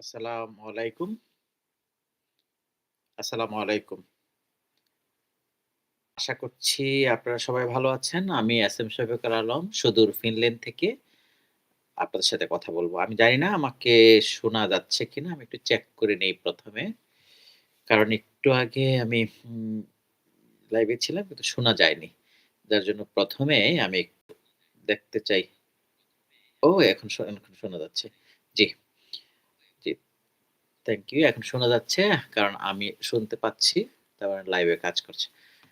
আসসালামু। আসসালামু আলাইকুম। আশা করছি আপনারা সবাই ভালো আছেন। আমি এস এম শফিকুল আলম, সুদূর ফিনল্যান্ড থেকে আপনাদের সাথে কথা বলব। আমি জানি না আমাকে শোনা যাচ্ছে কিনা? আমি একটু চেক করে নেই ১ম এ। কারণ একটু আগে আমি লাইভে ছিলাম, কিন্তু শোনা যায়নি। যার জন্য ১ম এ আমি দেখতে চাই। ও, এখন এখন শোনা যাচ্ছে। জি। Thank you. এখন শোনা যাচ্ছে কারণ আমি শুনতে পাচ্ছি। তার মানে লাইভে কাজ করছে।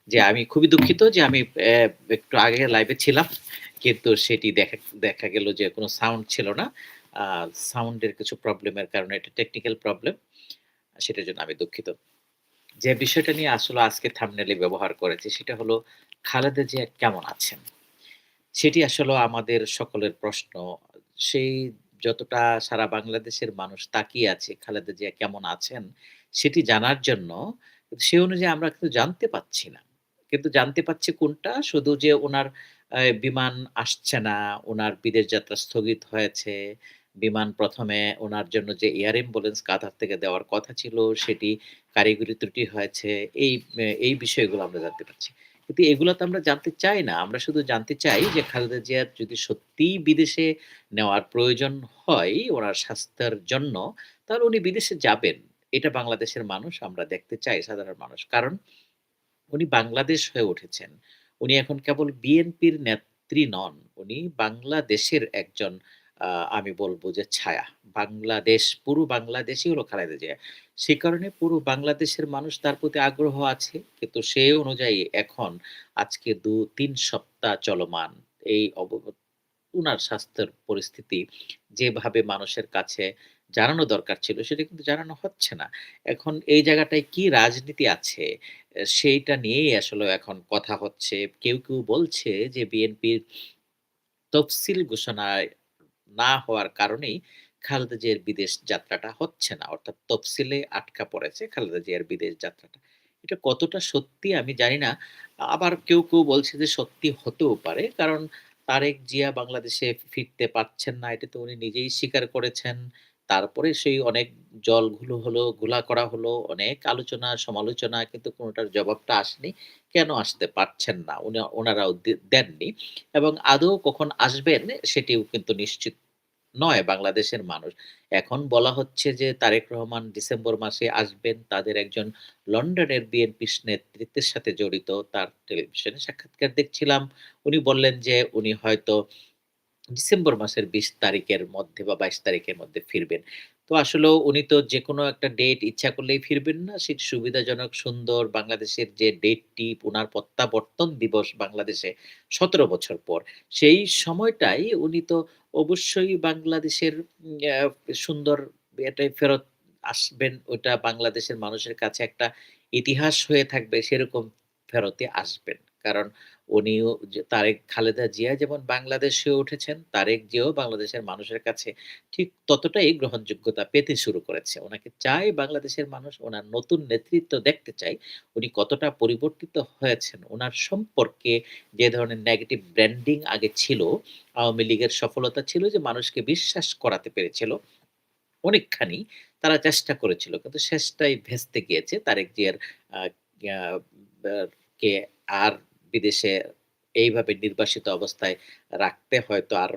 জি, আমি খুবই দুঃখিত যে আমি একটু আগে লাইভে ছিলাম। কিন্তু সেটি দেখা দেখা গেল যে কোন সাউন্ড ছিল না। আ সাউন্ড এর কিছু প্রবলেম এর কারণে এটা টেকনিক্যাল প্রবলেম। সেটার জন্য আমি দুঃখিত। যে বিষয়টা নিয়ে আসলে আজকে থাম্বনেইল এ ব্যবহার করেছি সেটা হলো খালেদা জিয়া কেমন আছেন? সেটি আসলে আমাদের সকলের প্রশ্ন। সেই যতটা সারা বাংলাদেশের মানুষ তাকিয়ে আছে খালেদা জিয়া কেমন আছেন সেটি জানার জন্য সে অনুযায়ী আমরা কিন্তু জানতে পাচ্ছি না। কিন্তু জানতে পাচ্ছি কোনটা? শুধু যে ওনার বিমান আসছে না, ওনার বিদেশ যাত্রা স্থগিত হয়েছে। বিমান প্রথমে ওনার জন্য যে এয়ার অ্যাম্বুলেন্স কাতার থেকে দেওয়ার কথা ছিল সেটি কারিগরি ত্রুটি হয়েছে। এই এই বিষয়গুলো আমরা জানতে পারছি। কিন্তু এগুলা তো আমরা জানতে চাই না। আমরা শুধু জানতে চাই যে খালেদা জিয়ার যদি সত্যিই বিদেশে নেওয়ার প্রয়োজন হয় উনার স্বাস্থ্যের জন্য, তাহলে উনি বিদেশে যাবেন। এটা বাংলাদেশের মানুষ আমরা দেখতে চাই সাধারণ মানুষ। কারণ উনি বাংলাদেশ হয়ে উঠেছেন। উনি এখন কেবল বিএনপির নেত্রী নন। উনি বাংলাদেশের একজন আমি বলব যে ছায়া। বাংলাদেশ পুরো বাংলাদেশই হলো খালেদা জিয়া। সে কারণে পুরো বাংলাদেশের মানুষ তার প্রতি আগ্রহ আছে। কিন্তু সে অনুযায়ী এখন আজকে ২-৩ সপ্তাহ চলমান এই অব উনার স্বাস্থ্যের পরিস্থিতি যেভাবে মানুষের কাছে জানানো দরকার ছিল সেটা কিন্তু জানানো হচ্ছে না। এখন এই জায়গাটায় কি রাজনীতি আছে? সেইটা নিয়েই আসলে এখন কথা হচ্ছে। কেউ, কেউ বলছে যে বিএনপির তফসিল ঘোষণায় না হওয়ার কারণেই খালেদা জিয়ার বিদেশ যাত্রাটা হচ্ছে না। অর্থাৎ তফসিলে আটকা পড়েছে খালেদা জিয়ার বিদেশ যাত্রাটা। এটা কতটা সত্যি আমি জানি না। আবার কেউ, কেউ বলছে যে সত্যি হতেও পারে। কারণ তারেক জিয়া বাংলাদেশে ফিরতে পারছেন না। এটা তো উনি নিজেই স্বীকার করেছেন। তারপরে সেই অনেক জলঘুলো হলো, ঘোলা করা হলো, অনেক আলোচনা সমালোচনা কিন্তু কোনোটার জবাবটা আসেনি। কেন আসতে পারছেন না? উনি উনারাও দে দেননি। এবং আদৌ কখন আসবেন সেটিও কিন্তু নিশ্চিত নয়, বাংলাদেশের মানুষ। এখন বলা হচ্ছে যে তারেক রহমান ডিসেম্বর মাসে আসবেন। তাদের একজন লন্ডনের বিএনপি নেতৃত্বের সাথে জড়িত তার টেলিভিশনে সাক্ষাৎকার দেখছিলাম। উনি বললেন যে উনি হয়তো ডিসেম্বর মাসের ২০ তারিখের মধ্যে বা ২২ তারিখের মধ্যে ফিরবেন। তো আসলেও উনি তো যেকোনো একটা ডেট ইচ্ছা করলেই ফিরবেন না। সেটি সুবিধাজনক, সুন্দর বাংলাদেশের যে ডেটটি উনার প্রত্যাবর্তন দিবস বাংলাদেশে ১৭ বছর পর। সেই সময়টাই উনি তো অবশ্যই বাংলাদেশের সুন্দর এটাই ফেরত আসবেন। ওটা বাংলাদেশের মানুষের কাছে একটা ইতিহাস হয়ে থাকবে, সেরকম ফেরতে আসবেন। কারণ উনিও তারেক খালেদা জিয়া যেমন বাংলাদেশ উঠেছেন, তারেক জিয়াও বাংলাদেশের মানুষের কাছে ঠিক ততটাই গ্রহণযোগ্যতা পেতে শুরু করেছে। ওনাকে চায় বাংলাদেশের মানুষ, ওনার নতুন নেতৃত্ব দেখতে চায়। উনি কতটা পরিবর্তিত হয়েছেন, ওনার সম্পর্কে যে ধরনের নেগেটিভ ব্র্যান্ডিং আগে ছিল, আওয়ামী লীগের সফলতা ছিল যে মানুষকে বিশ্বাস করাতে পেরেছিল। অনেকখানি তারা চেষ্টা করেছিল। কিন্তু শেষটাই ভেস্তে গিয়েছে। তারেক জিয়ার কে আর বিদেশে এইভাবে নির্বাসিত অবস্থায় রাখতে হয়তো আর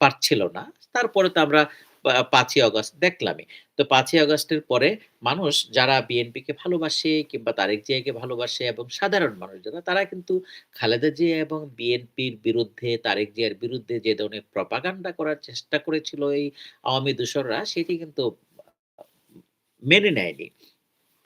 পারছিল না। তারপরে তো আমরা পা ৫ই অগাস্ট দেখলামই। তো ৫ই আগস্টের পরে মানুষ যারা বিএনপিকে ভালোবাসে কিংবা তারেক জিয়াকে ভালোবাসে এবং সাধারণ মানুষ যারা, তারা কিন্তু খালেদা জিয়া এবং বিএনপির বিরুদ্ধে, তারেক জিয়ার বিরুদ্ধে যে ধরনের প্রপাগান্ডা করার চেষ্টা করেছিল এই আওয়ামী দূষণরা সেটি কিন্তু মেনে নেয়নি।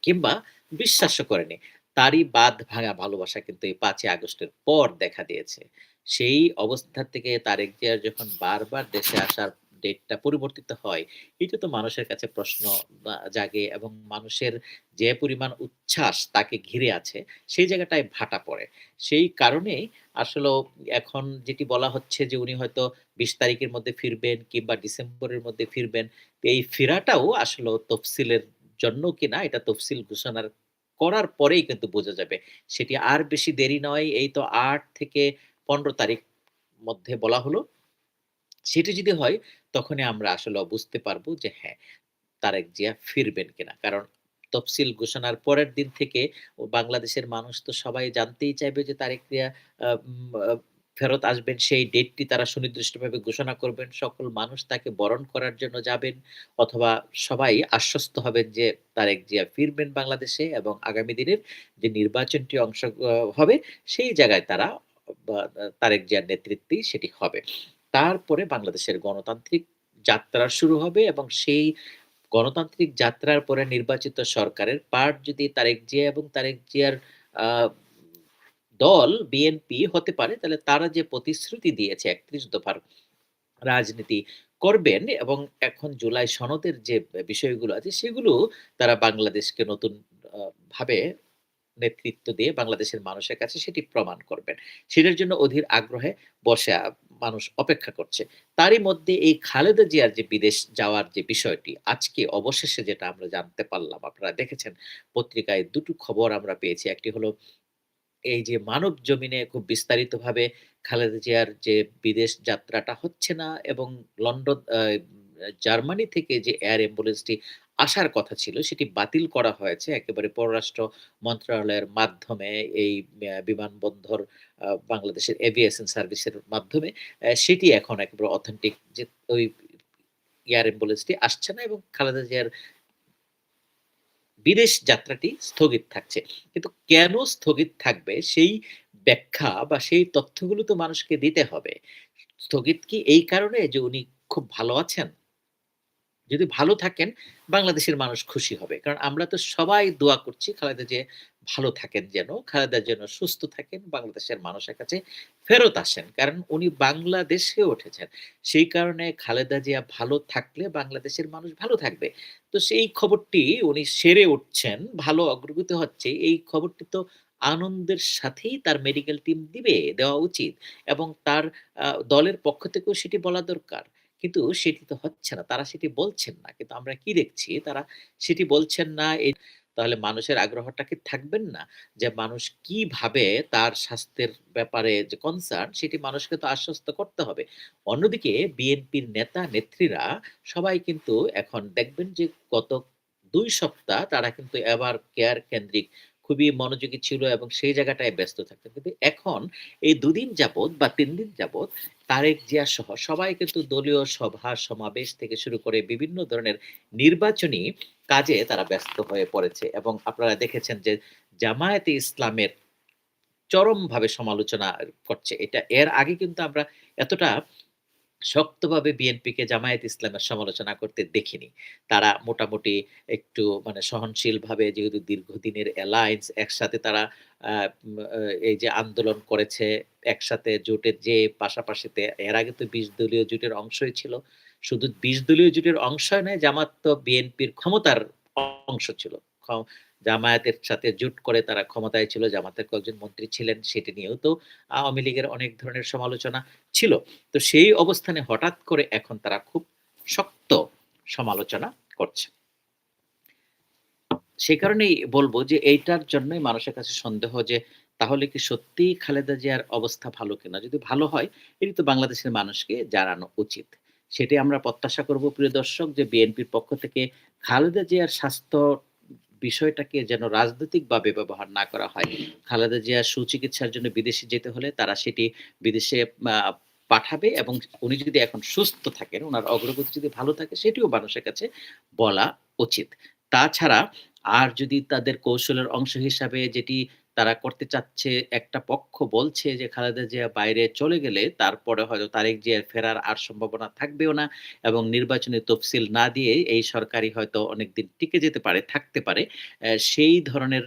কিংবা বিশ্বাসও করেনি। তারই বাদ ভাঙা ভালোবাসা কিন্তু এই ৫ই আগস্টের পর দেখা দিয়েছে। সেই অবস্থা থেকে তারেক জিয়ার যখন বারবার দেশে আসার ডেটটা পরিবর্তিত হয়, এটা তো মানুষের কাছে প্রশ্ন জাগে এবং মানুষের যে পরিমাণ উচ্ছ্বাস তাকে ঘিরে আছে, সেই জায়গাটায় ভাটা পড়ে। সেই কারণেই আসলেও এখন যেটি বলা হচ্ছে যে উনি হয়তো ২০ তারিখের মধ্যে ফিরবেন কিংবা ডিসেম্বরের মধ্যে ফিরবেন। এই ফেরাটাও আসলে তফসিলের জন্য কিনা এটা তফসিল ঘোষণার করার পরেই কিন্তু বোঝা যাবে। সেটি আর বেশি দেরি নয়। এই তো আট থেকে ১৫ তারিখ মধ্যে বলা হলো। সেটি যদি হয় তখনই আমরা আসলে বুঝতে পারব যে হ্যাঁ, তারেক জিয়া ফিরবেন কিনা। কারণ তফসিল ঘোষণার পরের দিন থেকে বাংলাদেশের মানুষ তো সবাই জানতেই চাইবে যে তারেক জিয়া ফেরত আসবেন, সেই ডেটটি তারা সুনির্দিষ্টভাবে ঘোষণা করবেন। সকল মানুষ তাকে বরণ করার জন্য যাবেন অথবা সবাই আশ্বস্ত হবেন যে তারেক জিয়া ফিরবেন বাংলাদেশে এবং আগামী দিনের যে নির্বাচনটি অংশ হবে সেই জায়গায় তারা তারেক জিয়ার নেতৃত্বেই সেটি হবে। তারপরে বাংলাদেশের গণতান্ত্রিক যাত্রা শুরু হবে এবং সেই গণতান্ত্রিক যাত্রার পরে নির্বাচিত সরকারের পার্ট যদি তারেক জিয়া এবং তারেক জিয়ার দল বিএনপি হতে পারে, তাহলে তারা যে প্রতিশ্রুতি দিয়েছে ৩১ দফার রাজনীতি করবেন এবং এখন জুলাই সনদের যে বিষয়গুলো আছে সেগুলো তারা বাংলাদেশকে নতুন ভাবে নেতৃত্ব দিয়ে বাংলাদেশের মানুষের কাছে সেটি প্রমাণ করবেন। সেটার জন্য অধীর আগ্রহে বসে মানুষ অপেক্ষা করছে। তারই মধ্যে এই খালেদা জিয়ার যে বিদেশ যাওয়ার যে বিষয়টি, আজকে অবশেষে যেটা আমরা জানতে পারলাম, আপনারা দেখেছেন পত্রিকায় দুটো খবর আমরা পেয়েছি। একটি হলো এই যে মানবজমিনে খুব বিস্তারিতভাবে খালেদা জিয়ার যে বিদেশ যাত্রাটা হচ্ছে না এবং লন্ডন জার্মানি থেকে যে এয়ার অ্যাম্বুলেন্সটি আসার কথা ছিল, সেটি বাতিল করা হয়েছে। একেবারে পররাষ্ট্র মন্ত্রণালয়ের মাধ্যমে এই বিমানবন্দর বাংলাদেশের এভিয়েশন সার্ভিসের মাধ্যমে সেটি এখন একেবারে অথেন্টিক যে ওই এয়ার অ্যাম্বুলেন্সটি আসছে না এবং খালেদা জিয়ার বিদেশ যাত্রাটি স্থগিত থাকছে। কিন্তু কেন স্থগিত থাকবে সেই ব্যাখ্যা বা সেই তথ্যগুলো তো মানুষকে দিতে হবে। স্থগিত কি এই কারণে যে উনি খুব ভালো আছেন? যদি ভালো থাকেন, বাংলাদেশের মানুষ খুশি হবে। কারণ আমরা তো সবাই দোয়া করছি খালেদা যে ভালো থাকেন যেন, খালেদা যেন সুস্থ থাকেন, বাংলাদেশের মানুষের কাছে ফেরত আসেন। কারণ উনি বাংলাদেশে উঠেছেন। সেই কারণে খালেদা জিয়া ভালো থাকলে বাংলাদেশের মানুষ ভালো থাকবে। তো সেই খবরটি উনি সেরে উঠছেন, ভালো অগ্রগতি হচ্ছে, এই খবরটি তো আনন্দের সাথেই তার মেডিকেল টিম দিবে, দেওয়া উচিত এবং তার দলের পক্ষ থেকেও সেটি বলা দরকার। কিন্তু সেটি তো হচ্ছে না। তারা সেটি বলছেন না। কিন্তু আমরা কি দেখছি? তারা সেটি বলছেন না। এ তাহলে মানুষের আগ্রহটা কি থাকবেন না? যে মানুষ কীভাবে তার স্বাস্থ্যের ব্যাপারে যে কনসার্ন সেটি মানুষকে তো আশ্বস্ত করতে হবে। অন্যদিকে বিএনপির নেতা-নেত্রীরা সবাই কিন্তু এখন দেখবেন যে গত দুই সপ্তাহ তারা কিন্তু এবার কেয়ার কেন্দ্রিক খুবই মনোযোগী ছিল এবং সেই জায়গাটায় ব্যস্ত থাকতেন। কিন্তু এখন এই ২ দিন যাবৎ বা তিন দিন যাবৎ তারেক জিয়া সহ সবাই কিন্তু দলীয় সভা সমাবেশ থেকে শুরু করে বিভিন্ন ধরনের নির্বাচনী কাজে তারা ব্যস্ত হয়ে পড়েছে এবং আপনারা দেখেছেন যে জামায়াতে ইসলামের চরমভাবে সমালোচনা করছে। এটা এর আগে কিন্তু আমরা এতটা শক্তভাবে বিএনপিকে জামায়াত ইসলামের সমালোচনা করতে দেখিনি। তারা মোটামুটি একটু মানে সহনশীলভাবে যেহেতু দীর্ঘদিনের অ্যালায়েন্স একসাথে তারা এই যে আন্দোলন করেছে, একসাথে জোটের যে পাশাপাশিতে এর আগে তো ২০ দলীয় জোটের অংশই ছিল। শুধু ২০ দলীয় জোটের অংশই নয়, জামাত তো বিএনপির ক্ষমতার অংশ ছিল। জামায়াতের সাথে জোট করে তারা ক্ষমতায় ছিল। জামাতের কয়েকজন মন্ত্রী ছিলেন। সেটি নিয়েও তো আওয়ামী লীগের অনেক ধরনের সমালোচনা ছিল। তো সেই অবস্থানে হঠাৎ করে এখন তারা খুব শক্ত সমালোচনা করছে। সেই কারণেই বলব যে এইটার জন্যই মানুষের কাছে সন্দেহ যে তাহলে কি সত্যিই খালেদা জিয়ার অবস্থা ভালো কিনা? যদি ভালো হয়, এটি তো বাংলাদেশের মানুষকে জানানো উচিত। সেটাই আমরা প্রত্যাশা করব প্রিয় দর্শক যে বিএনপির পক্ষ থেকে খালেদা জিয়ার স্বাস্থ্য বিষয়টাকে যেন রাজনৈতিকভাবে ব্যবহার না করা হয়। খালেদা জিয়া সুচিকিৎসার জন্য বিদেশে যেতে হলে তারা সেটি বিদেশে পাঠাবে এবং উনি যদি এখন সুস্থ থাকেন, ওনার অগ্রগতি যদি ভালো থাকে সেটিও মানুষের কাছে বলা উচিত। তাছাড়া আর যদি তাদের কৌশলের অংশ হিসাবে যেটি তারা করতে চাচ্ছে, একটা পক্ষ বলছে যে খালেদা জিয়া বাইরে চলে গেলে তারপরে হয়তো তারেক জিয়ার ফেরার আর সম্ভাবনা থাকবেও না এবং নির্বাচনী তফসিল না দিয়ে এই সরকারই হয়তো অনেকদিন টিকে যেতে পারে, থাকতে পারে। সেই ধরনের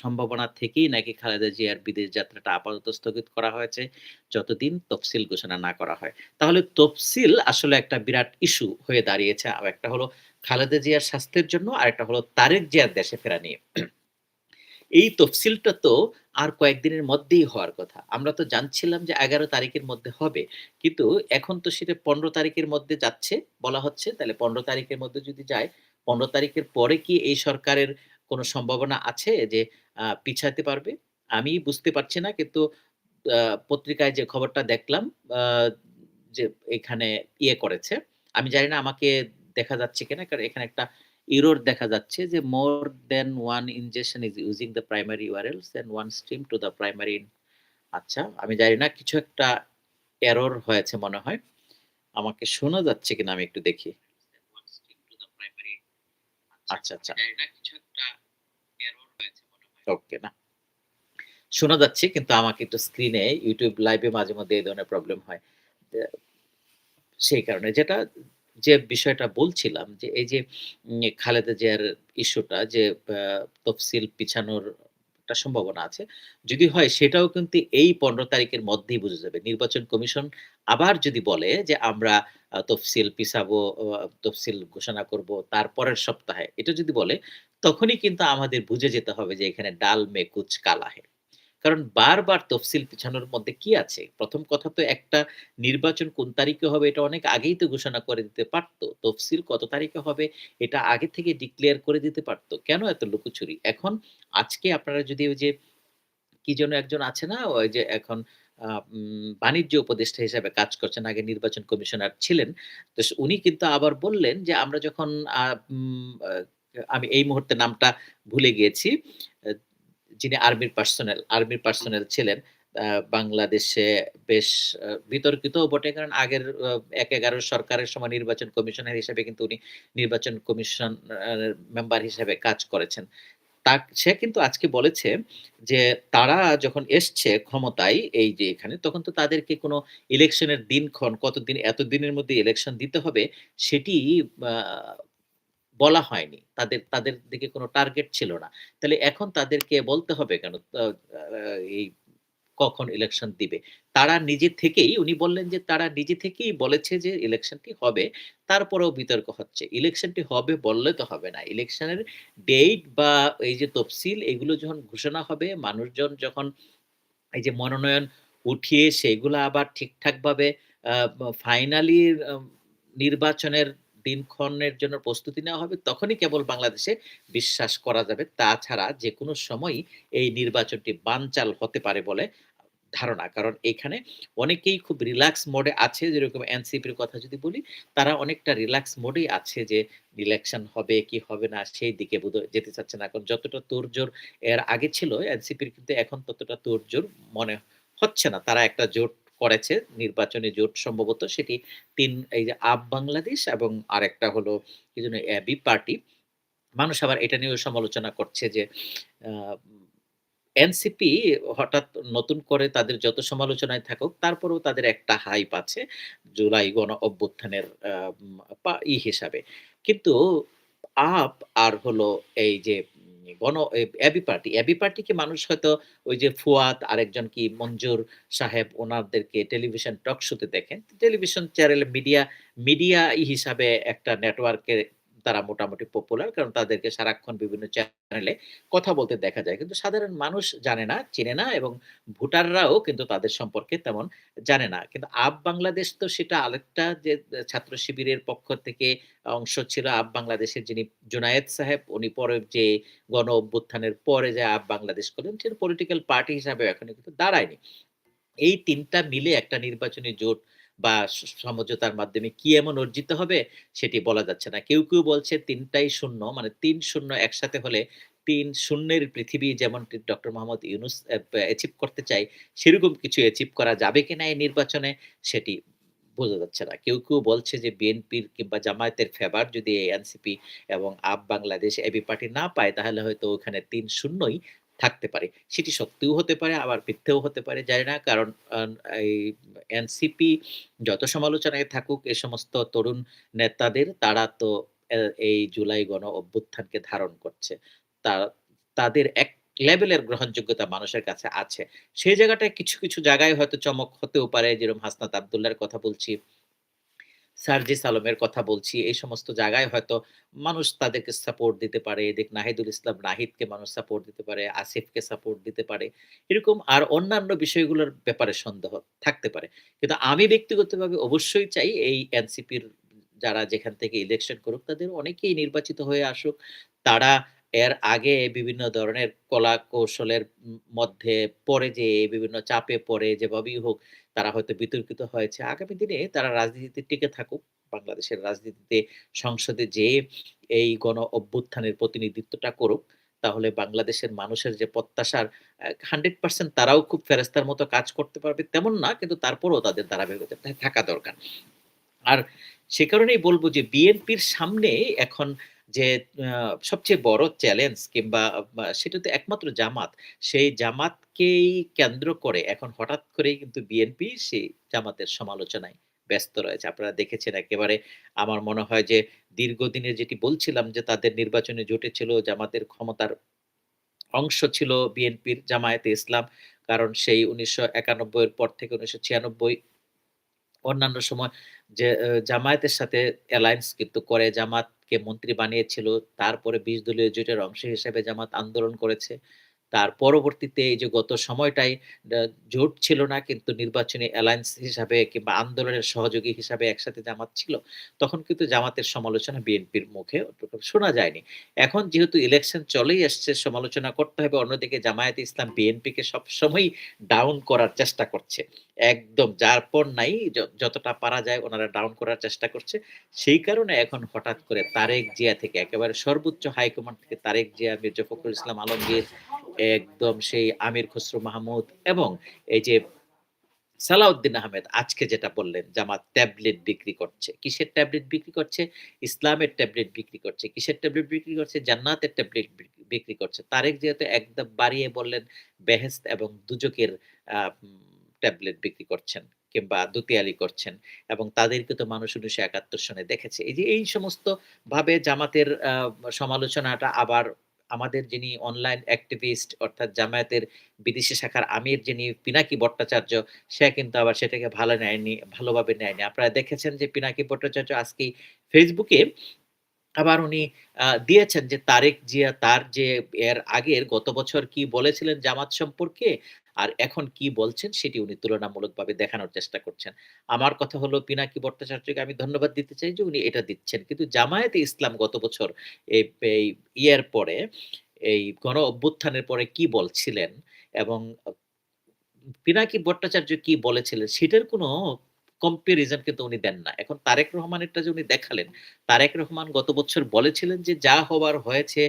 সম্ভাবনা থেকেই নাকি খালেদা জিয়ার বিদেশ যাত্রাটা আপাতত স্থগিত করা হয়েছে, যতদিন তফসিল ঘোষণা না করা হয়। তাহলে তফসিল আসলে একটা বিরাট ইস্যু হয়ে দাঁড়িয়েছে। আর একটা হলো খালেদা জিয়ার স্বাস্থ্যের জন্য, আর একটা হলো তারেক জিয়ার দেশে ফেরা নিয়ে। এই তফসিলটা তো আর কয়েকদিনের মধ্যেই হওয়ার কথা। আমরা তো জানছিলাম যে ১১ তারিখের মধ্যে হবে। কিন্তু এখন তো সেটা ১৫ তারিখের মধ্যে যাচ্ছে বলা হচ্ছে। তাহলে ১৫ তারিখের মধ্যে যদি যায়, ১৫ তারিখের পরে কি এই সরকারের কোনো সম্ভাবনা আছে যে পিছাতে পারবে? আমি বুঝতে পারছি না। কিন্তু পত্রিকায় যে খবরটা দেখলাম যে এখানে ইয়ে করেছে। আমি জানি না আমাকে দেখা যাচ্ছে কিনা? কারণ এখানে একটা এরর দেখা যাচ্ছে যে more than one ingestion is using the primary URLs and one stream to the primary আচ্ছা, আমি জানি না কিছু একটা এরর হয়েছে মনে হয়। আমাকে শোনা যাচ্ছে কিনা আমি একটু দেখি। আচ্ছা, আচ্ছা। ওকে না। শোনা যাচ্ছে কিন্তু আমাকে একটু স্ক্রিনে YouTube লাইভে মাঝে মধ্যে এই ধরনের প্রবলেম হয়। সেই কারণে যেটা যে বিষয়টা বলছিলাম যে এই যে খালেদা জিয়ার ইস্যুটা যে তফসিল পিছানোর একটা সম্ভাবনা আছে। যদি হয় সেটাও কিন্তু এই ১৫ তারিখের মধ্যেই বুঝে যাবে। নির্বাচন কমিশন আবার যদি বলে যে আমরা তফসিল পিছাবো, ও তফসিল ঘোষণা করব তার পরের সপ্তাহে। এটা যদি বলে তখনই কিন্তু আমাদের বুঝে যেতে হবে যে এখানে ডাল মে কুচ কালা है। কারণ বারবার তফসিল পিছানোর মধ্যে কি আছে? প্রথম কথা তো একটা নির্বাচন কোন তারিখে হবে এটা অনেক আগেই তো ঘোষণা করে দিতে পারতো তফসিল কত তারিখে হবে এটা আগে থেকে ডিক্লেয়ার করে দিতে পারতো কেন এত লুকোচুরি? এখন আজকে আপনারা যদি ওই যে কি যেন একজন আছে না? ওই যে এখন বাণিজ্য উপদেষ্টা হিসাবে কাজ করছেন, আগে নির্বাচন কমিশনার ছিলেন। তো উনি কিন্তু আবার বললেন যে আমরা যখন আমি এই মুহূর্তে নামটা ভুলে গিয়েছি। যিনি আর্মির পার্সোনাল আর্মির পার্সোনাল ছিলেন। বাংলাদেশে বেশ বিতর্কিত বটে কারণ আগের আ ১-১১ সরকারের সময় নির্বাচন কমিশনার হিসেবে কিন্তু উনি নির্বাচন কমিশন মেম্বার হিসেবে কাজ করেছেন। তা সে কিন্তু আজকে বলেছে যে তারা যখন এসছে ক্ষমতায়, এই যে এখানে, তখন তো তাদেরকে কোনো ইলেকশনের দিনক্ষণ, কতদিন, এতদিনের মধ্যে ইলেকশন দিতে হবে, সেটি বলা হয়নি। তাদের তাদের দিকে কোনো টার্গেট ছিল না। তাহলে এখন তাদেরকে বলতে হবে কেন? এই কখন ইলেকশন দিবে? তারা নিজে থেকেই উনি বললেন যে তারা নিজে থেকেই বলেছে যে ইলেকশনটি হবে। তারপরেও বিতর্ক হচ্ছে। ইলেকশনটি হবে বললে তো হবে না। ইলেকশনের ডেট বা এই যে তফসিল এগুলো যখন ঘোষণা হবে, মানুষজন যখন এই যে মনোনয়ন উঠিয়ে সেগুলা আবার ঠিকঠাকভাবে ফাইনালি নির্বাচনের দিনক্ষণের জন্য প্রস্তুতি নেওয়া হবে, তখনই কেবল বাংলাদেশে বিশ্বাস করা যাবে। তাছাড়া যেকোনো সময়ই এই নির্বাচনটি বানচাল হতে পারে বলে ধারণা। কারণ এখানে অনেকেই খুব রিল্যাক্স মোড আছে। যেরকম এনসিপির কথা যদি বলি, তারা অনেকটা রিল্যাক্স মোডেই আছে যে ইলেকশন হবে কি হবে না সেই দিকে বোধহয় যেতে চাচ্ছে না। এখন যতটা তোড়জোড় এর আগে ছিল এনসিপির কিন্তু এখন ততটা তোড়জোড় মনে হচ্ছে না। তারা একটা জোট করেছে, নির্বাচনী জোট সম্ভবত সেটি তিন এই যে আপ বাংলাদেশ এবং আরেকটা হলো কি যেন এবি পার্টি। মানুষ আবার এটা নিয়েও সমালোচনা করছে যে এনসিপি হঠাৎ নতুন করে তাদের যত সমালোচনায় থাকুক, তারপরেও তাদের একটা হাইপ আছে জুলাই গণ অভ্যুত্থানের ই হিসাবে। কিন্তু আপ আর হলো এই যে উম গণ এবি পার্টি, এবি পার্টিকে মানুষ হয়তো ওই যে ফুয়াদ আরেকজন কি মঞ্জুর সাহেব ওনাদেরকে টেলিভিশন টক শোতে দেখেন। টেলিভিশন চ্যানেল মিডিয়া মিডিয়া হিসাবে একটা নেটওয়ার্কে তারা মোটামুটি পপুলার। কারণ তাদেরকে সারাক্ষণ বিভিন্ন চ্যানেলে কথা বলতে দেখা যায়। কিন্তু সাধারণ মানুষ জানে না, চিনে না এবং ভোটাররাও কিন্তু তাদের সম্পর্কে তেমন জানে না। কিন্তু আপ বাংলাদেশ তো সেটা আরেকটা যে ছাত্র শিবিরের পক্ষ থেকে অংশ ছিল আপ বাংলাদেশের যিনি জুনায়েদ সাহেব উনি পরে যে গণ অভ্যুত্থানের পরে যে আপ বাংলাদেশ করলেন সেটা পলিটিক্যাল পার্টি হিসাবে এখনও কিন্তু দাঁড়ায়নি। এই তিনটা মিলে একটা নির্বাচনী জোট বা সমঝোতার মাধ্যমে কি এমন অর্জিত হবে সেটি বলা যাচ্ছে না। কেউ, কেউ বলছে তিনটাই শূন্য মানে ৩-০ একসাথে হলে তিন শূন্যের পৃথিবী যেমন ডক্টর মোহাম্মদ ইউনুস অ্যাচিভ করতে চায়, সেরকম কিছু অ্যাচিভ করা যাবে কিনা এই নির্বাচনে সেটি বোঝা যাচ্ছে না। কেউ, কেউ বলছে যে বিএনপির কিংবা জামায়াতের ফেভার যদি এনসিপি এবং আপ বাংলাদেশ এবি পার্টি না পায় তাহলে হয়তো ওখানে ৩-০ ই থাকতে পারে। সেটি সত্যিও হতে পারে আবার মিথ্যেও হতে পারে জানি না। কারণ এই এনসিপি যত সমালোচনায় থাকুক এ সমস্ত তরুণ নেতাদের তারা তো এই জুলাই গণ অভ্যুত্থানকে ধারণ করছে। তাদের এক লেভেলের গ্রহণযোগ্যতা মানুষের কাছে আছে। সেই জায়গাটায় কিছু, কিছু জায়গায় হয়তো চমক হতেও পারে যেরকম হাসনাত আব্দুল্লাহর কথা বলছি। সার্জিস আলমের কথা বলছি। এই সমস্ত জায়গায় হয়তো মানুষ তাদেরকে সাপোর্ট দিতে পারে। এদিকে নাহিদুল ইসলাম নাহিদকে মানুষ সাপোর্ট দিতে পারে, আসিফকে সাপোর্ট দিতে পারে। এরকম আর অন্যান্য বিষয়গুলোর ব্যাপারে সন্দেহ থাকতে পারে। কিন্তু আমি ব্যক্তিগতভাবে অবশ্যই চাই এই এনসিপির যারা যেখান থেকে ইলেকশন করুক তাদের অনেকেই নির্বাচিত হয়ে আসুক। তারা এর আগে বিভিন্ন ধরনের কলা কৌশলের মধ্যে পড়ে যেয়ে বিভিন্ন চাপে পড়ে যেভাবেই হোক তারা হয়তো বিতর্কিত হয়েছে। আগামী দিনে তারা রাজনীতিতে টিকে থাকুক। বাংলাদেশের রাজনীতিতে সংসদে যেয়ে এই গণ অভ্যুত্থানের প্রতিনিধিত্বটা করুক। তাহলে বাংলাদেশের মানুষের যে প্রত্যাশার হান্ড্রেড পার্সেন্ট তারাও খুব ফেরেস্তার মতো কাজ করতে পারবে তেমন না। কিন্তু তারপরেও তাদের ধারাবাহিকতা থাকা দরকার। আর সে কারণেই বলব যে, বিএনপির সামনে এখন যে সবচেয়ে বড় চ্যালেঞ্জ কিংবা সেটা তো একমাত্র জামাত। সেই জামাতকেই কেন্দ্র করে এখন হঠাৎ করেই কিন্তু বিএনপি সেই জামাতের সমালোচনায় ব্যস্ত রয়েছে। আপনারা দেখেছেন একেবারে আমার মনে হয় যে, দীর্ঘদিনের যেটি বলছিলাম যে, তাদের নির্বাচনে জোটে ছিল জামাতের ক্ষমতার অংশ ছিল বিএনপির জামায়াতে ইসলাম। কারণ সেই ১৯৯১ এর পর থেকে ১৯৯৬ অন্যান্য সময় যে জামায়াতের সাথে অ্যালায়েন্স কিন্তু করে, জামাতকে মন্ত্রী বানিয়েছিল। তারপরে ২০ দলীয় জোটের অংশ হিসেবে জামাত আন্দোলন করেছে। তার পরবর্তীতে এই যে গত সময়টাই জোট ছিল না কিন্তু নির্বাচনী অ্যালায়েন্স হিসাবে কিংবা আন্দোলনের সহযোগী হিসাবে একসাথে জামাত ছিল। তখন কিন্তু জামাতের সমালোচনা বিএনপির মুখে শোনা যায়নি। এখন যেহেতু ইলেকশন চলেই আসছে সমালোচনা করতে হবে। অন্যদিকে জামায়াতে ইসলাম বিএনপিকে সবসময়ই ডাউন করার চেষ্টা করছে। একদম যার পর নাই যতটা পারা যায় ওনারা ডাউন করার চেষ্টা করছে। সেই কারণে এখন হঠাৎ করে তারেক জিয়া থেকে একেবারে সর্বোচ্চ হাইকমান্ড থেকে তারেক জিয়া, মির্জা ফখরুল ইসলাম আলমগীর, একদম সেই আমির খসরু মাহমুদ এবং এই যে সালাউদ্দিন আহমেদ আজকে যেটা বললেন, জামাত ট্যাবলেট বিক্রি করছে। কিসের ট্যাবলেট বিক্রি করছে? ইসলামের ট্যাবলেট বিক্রি করছে। কিসের ট্যাবলেট বিক্রি করছে? জান্নাতের ট্যাবলেট বিক্রি করছে। তারেক জিয়া তো একদম বাড়িয়ে বললেন, বেহেশত এবং দুজকের ট্যাবলেট বিক্রি করছেন কিংবা দুতিয়ালি করছেন এবং তাদেরকে তো মানুষ ১৯৭১ সনে দেখেছে। এই যে এই সমস্ত ভাবে জামাতের সমালোচনাটা আবার আমাদের যিনি অনলাইন অ্যাক্টিভিস্ট অর্থাৎ জামায়াতের বিদেশি শাখার আমির যিনি পিনাকি ভট্টাচার্য, সে কিন্তু আবার সেটাকে ভালো নেয়নি, ভালোভাবে নেয়নি। আপনারা দেখেছেন যে পিনাকি ভট্টাচার্য আজকে ফেসবুকে আবার উনি দিয়েছেন যে তারেক জিয়া তার যে এর আগের গত বছর কি বলেছিলেন জামাত সম্পর্কে আর এখন কি বলছেন সেটি উনি তুলনামূলকভাবে দেখানোর চেষ্টা করছেন। আমার কথা হলো পিনাকি ভট্টাচার্যকে আমি ধন্যবাদ দিতে চাই যে উনি এটা দিচ্ছেন। কিন্তু জামায়াতে ইসলাম গত বছর এই ইয়ের পরে, এই গণ অভ্যুত্থানের পরে কি বলছিলেন এবং পিনাকি ভট্টাচার্য কি বলেছিলেন সেটার কোনো কম্পারিজন কিন্তু উনি দেন না। এখন তারেক রহমানেরটা যে উনি দেখালেন, তারেক রহমান গত বছর বলেছিলেন যে যা হবার হয়েছে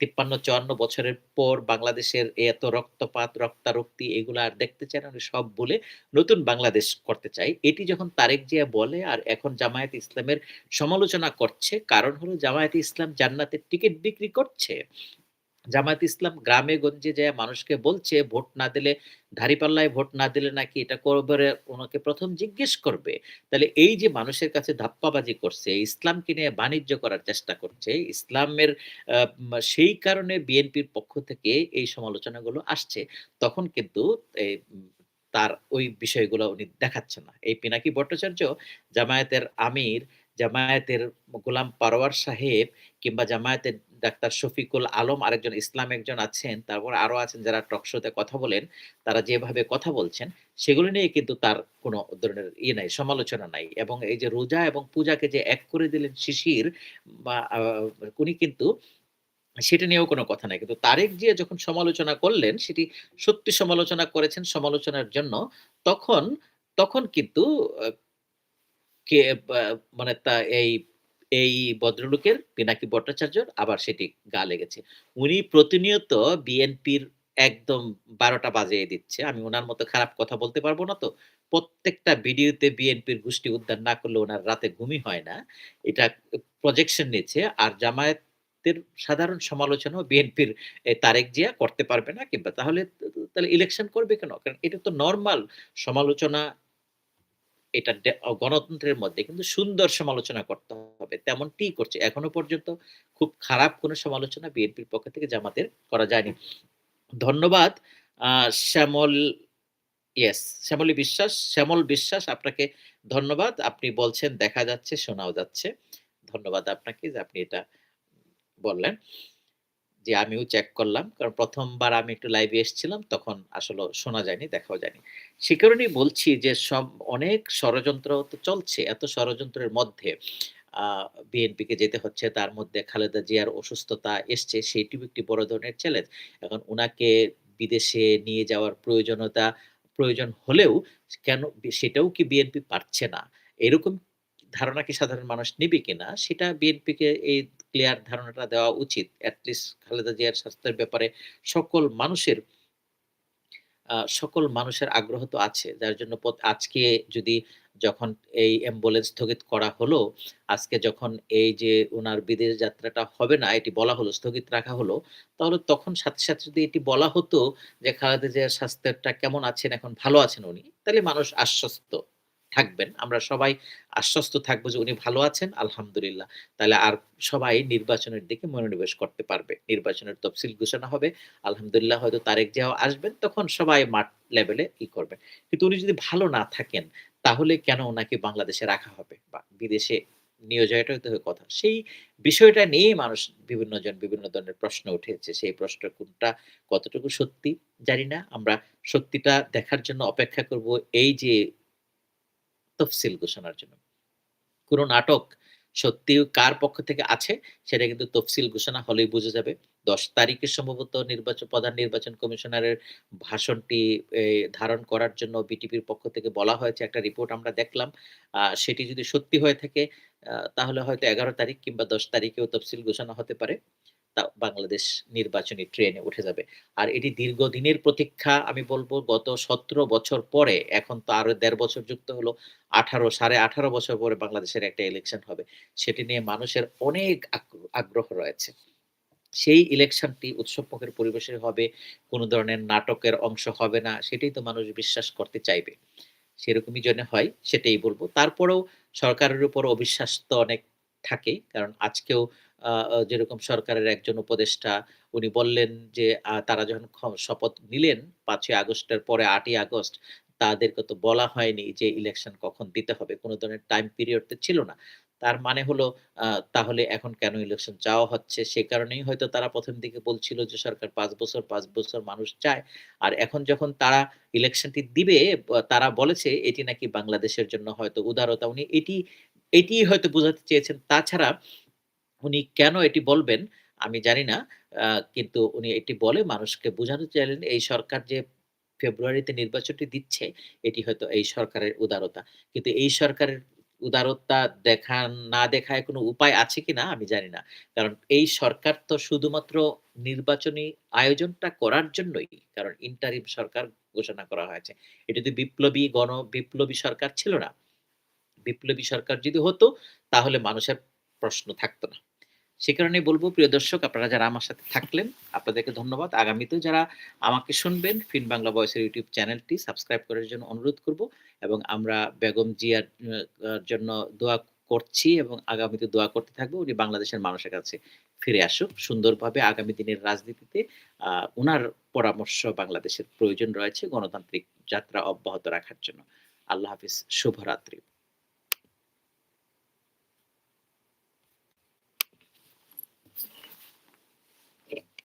তিপ্পান্ন ৫৩-৫৪ বছরের পর বাংলাদেশের এত রক্তপাত, রক্তারক্তি এগুলা আর দেখতে চায় না। উনি সব বলে নতুন বাংলাদেশ করতে চাই। এটি যখন তারেক জিয়া বলে আর এখন জামায়াতে ইসলামের সমালোচনা করছে, কারণ হলো জামায়াতে ইসলাম জান্নাতের টিকিট বিক্রি করছে। জামায়াতে ইসলাম গ্রামে-গঞ্জে যেয়ে মানুষকে বলছে ভোট না দিলে দাঁড়িপাল্লায় ভোট না দিলে নাকি এটা করবারে উনাকে ১ম জিজ্ঞেস করবে। তাহলে এই যে মানুষের কাছে ধাপ্পাবাজি করছে, ইসলামকে নিয়ে বাণিজ্য করার চেষ্টা করছে, ইসলামের সেই কারণে বিএনপির পক্ষ থেকে এই সমালোচনাগুলো আসছে। তখন কিন্তু তার ওই বিষয়গুলো উনি দেখাচ্ছেন না। এই পিনাকি ভট্টাচার্য জামায়াতের আমির, জামায়াতের গোলাম পারওয়ার সাহেব কিংবা জামায়াতের ডাক্তার শফিকুল আলম আরেকজন ইসলাম একজন আছেন। তারপর আরও আছেন যারা টক শোতে কথা বলেন। তারা যেভাবে কথা বলছেন সেগুলো নিয়ে কিন্তু তার কোনো ধরনের ইয়ে নাই, সমালোচনা নাই। এবং এই যে রোজা এবং পূজাকে যে এক করে দিলেন শিশির বা উনি কিন্তু সেটা নিয়েও কোনো কথা নাই। কিন্তু তারেক জিয়া যখন সমালোচনা করলেন সেটি সত্যি সমালোচনা করেছেন সমালোচনার জন্য। তখন, তখন কিন্তু কে মানে তা এই এই ভদ্রলোকের পিনাকি ভট্টাচার্যর আবার সেটি গা লেগেছে। উনি প্রতিনিয়ত বিএনপির একদম ১২ টা বাজিয়ে দিচ্ছে। আমি ওনার মতো খারাপ কথা বলতে পারব না তো। প্রত্যেকটা ভিডিওতে বিএনপির গোষ্ঠী উদ্ধার না করলে ওনার রাতে ঘুমই হয় না। এটা প্রজেকশন নিচ্ছে। আর জামায়াতের সাধারণ সমালোচনাও বিএনপির তারেক জিয়া করতে পারবে না কিংবা তাহলে তাহলে ইলেকশন করবে কেন? কারণ এটা তো নর্মাল সমালোচনা এটা গণতন্ত্রের মধ্যে কিন্তু সুন্দর সমালোচনা করতে হবে। তেমনটি করছে। এখনও পর্যন্ত খুব খারাপ কোন সমালোচনা বিএনপির পক্ষ থেকে জামাতের করা যায়নি। ধন্যবাদ শ্যামল ইয়েস শ্যামলী বিশ্বাস, শ্যামল বিশ্বাস আপনাকে ধন্যবাদ। আপনি বলছেন দেখা যাচ্ছে, শোনাও যাচ্ছে। ধন্যবাদ আপনাকে যে আপনি এটা বললেন। জি, আমিও চেক করলাম। কারণ প্রথমবার আমি একটু লাইভে এসেছিলাম তখন আসলেও শোনা যায়নি, দেখাও যায়নি। সে কারণেই বলছি যে সব অনেক ষড়যন্ত্র তো চলছে। এত ষড়যন্ত্রের মধ্যে বিএনপিকে যেতে হচ্ছে। তার মধ্যে খালেদা জিয়ার অসুস্থতা এসছে সেটিও একটি বড় ধরনের চ্যালেঞ্জ। এখন ওনাকে বিদেশে নিয়ে যাওয়ার প্রয়োজনীয়তা প্রয়োজন হলেও কেন সেটাও কি বিএনপি পারছে না? এরকম ধারণা কি সাধারণ মানুষ নিবে কিনা সেটা বিএনপিকে এই ক্লিয়ার ধারণাটা দেওয়া উচিত। এট লিস্ট খালেদা জিয়ার স্বাস্থ্যের ব্যাপারে সকল মানুষের সকল মানুষের আগ্রহ তো আছে। যার জন্য আজকে যদি যখন এই অ্যাম্বুলেন্স স্থগিত করা হলো, আজকে যখন এই যে ওনার বিদেশ যাত্রাটা হবে না, এটি বলা হলো, স্থগিত রাখা হলো, তাহলে তখন সাথে, সাথে যদি এটি বলা হতো যে খালেদা জিয়ার স্বাস্থ্যটা কেমন আছেন, এখন ভালো আছেন উনি, তাহলে মানুষ আশ্বস্ত থাকবেন। আমরা সবাই আশ্বস্ত থাকব যে উনি ভালো আছেন, আলহামদুলিল্লাহ। তাহলে আর সবাই নির্বাচনের দিকে মনোনিবেশ করতে পারবে। নির্বাচনের তফসিল ঘোষণা হবে। আলহামদুলিল্লাহ হয়তো তারেক জিয়াও আসবেন, তখন সবাই মাঠ লেভেলে ই করবেন। কিন্তু উনি যদি ভালো না থাকেন, তাহলে কেন ওনাকে বাংলাদেশে রাখা হবে? বা বিদেশে নিয়ে তো কথা। সেই বিষয়টা নিয়েই মানুষ বিভিন্ন জন বিভিন্ন ধরনের প্রশ্ন উঠেছে। সেই প্রশ্ন কোনটা কতটুকু সত্যি জানি না। আমরা সত্যিটা দেখার জন্য অপেক্ষা করব এই যে তফসিল ঘোষণার জন্য। কোন নাটক সত্যি কার পক্ষ থেকে আছে, সেটা কিন্তু তফসিল ঘোষণা হলেই বোঝা যাবে। ১০ তারিখে সম্ভবত নির্বাচন প্রধান নির্বাচন কমিশনারের ভাষণটি ধারণ করার জন্য বিটিপির পক্ষ থেকে বলা হয়েছে, একটা রিপোর্ট আমরা দেখলাম। সেটি যদি সত্যি হয়ে থাকে তাহলে হয়তো ১১ তারিখ কিংবা ১০ তারিখেও তফসিল ঘোষণা হতে পারে। তা বাংলাদেশ নির্বাচনী ট্রেনে উঠে যাবে। আর এটি দীর্ঘদিনের প্রতীক্ষা আমি বলব গত ১৭ বছর পরে এখন তো আরও ১.৫ বছর যুক্ত হলো। ১৮ সাড়ে ১৮ বছর পরে বাংলাদেশের একটা ইলেকশন হবে। সেটি নিয়ে মানুষের অনেক আগ্রহ রয়েছে। সেই ইলেকশনটি উৎসবমুখর পরিবেশে হবে, কোনো ধরনের নাটকের অংশ হবে না, সেটাই তো মানুষ বিশ্বাস করতে চাইবে। সেরকমই জন্য হয় সেটাই বলব তারপরেও সরকারের উপর অবিশ্বাস তো অনেক থাকে কারণ আজকেও যেরকম সরকারের একজন উপদেষ্টা উনি বললেন যে তারা যখন শপথ নিলেন পাঁচই আগস্টের পরে আটই আগস্ট তাদেরকে তো বলা হয়নি যে ইলেকশন কখন দিতে হবে। কোনো ধরনের টাইম পিরিয়ড তো ছিল না। তার মানে হলো তাহলে এখন কেন ইলেকশন চাওয়া হচ্ছে? সে কারণেই হয়তো তারা প্রথম দিকে বলছিল যে সরকার পাঁচ বছর, পাঁচ বছর মানুষ চায়। আর এখন যখন তারা ইলেকশনটি দিবে তারা বলেছে এটি নাকি বাংলাদেশের জন্য হয়তো উদারতা। উনি এটি এটিই হয়তো বোঝাতে চেয়েছেন। তাছাড়া উনি কেন এটি বলবেন, আমি জানি না। কিন্তু উনি এটি বলে মানুষকে বোঝাতে চাইলেন, এই সরকার যে ফেব্রুয়ারিতে নির্বাচনটি দিচ্ছে, এটি হয়তো এই সরকারের উদারতা। কিন্তু এই সরকারের উদারতা দেখা, না দেখায় কোনো উপায় আছে কিনা আমি জানি না। কারণ এই সরকার তো শুধুমাত্র নির্বাচনী আয়োজনটা করার জন্যই। কারণ ইন্টারিম সরকার ঘোষণা করা হয়েছে। এটি তো বিপ্লবী গণ, বিপ্লবী সরকার ছিল না। বিপ্লবী সরকার যদি হতো, তাহলে মানুষের প্রশ্ন থাকতো না। সে কারণেই বলব, প্রিয় দর্শক, আপনারা যারা আমার সাথে থাকলেন, আপনাদেরকে ধন্যবাদ। আগামীতেও যারা আমাকে শুনবেন, ফিন বাংলা ভয়েসের ইউটিউব চ্যানেলটি সাবস্ক্রাইব করার জন্য অনুরোধ করব এবং আমরা বেগম জিয়ার জন্য দোয়া করছি এবং আগামীতে দোয়া করতে থাকব। উনি বাংলাদেশের মানুষের কাছে ফিরে আসুক সুন্দরভাবে আগামী দিনের রাজনীতিতে আ উনার পরামর্শ বাংলাদেশের প্রয়োজন রয়েছে গণতান্ত্রিক যাত্রা অব্যাহত রাখার জন্য। আল্লাহ হাফিজ। শুভরাত্রি।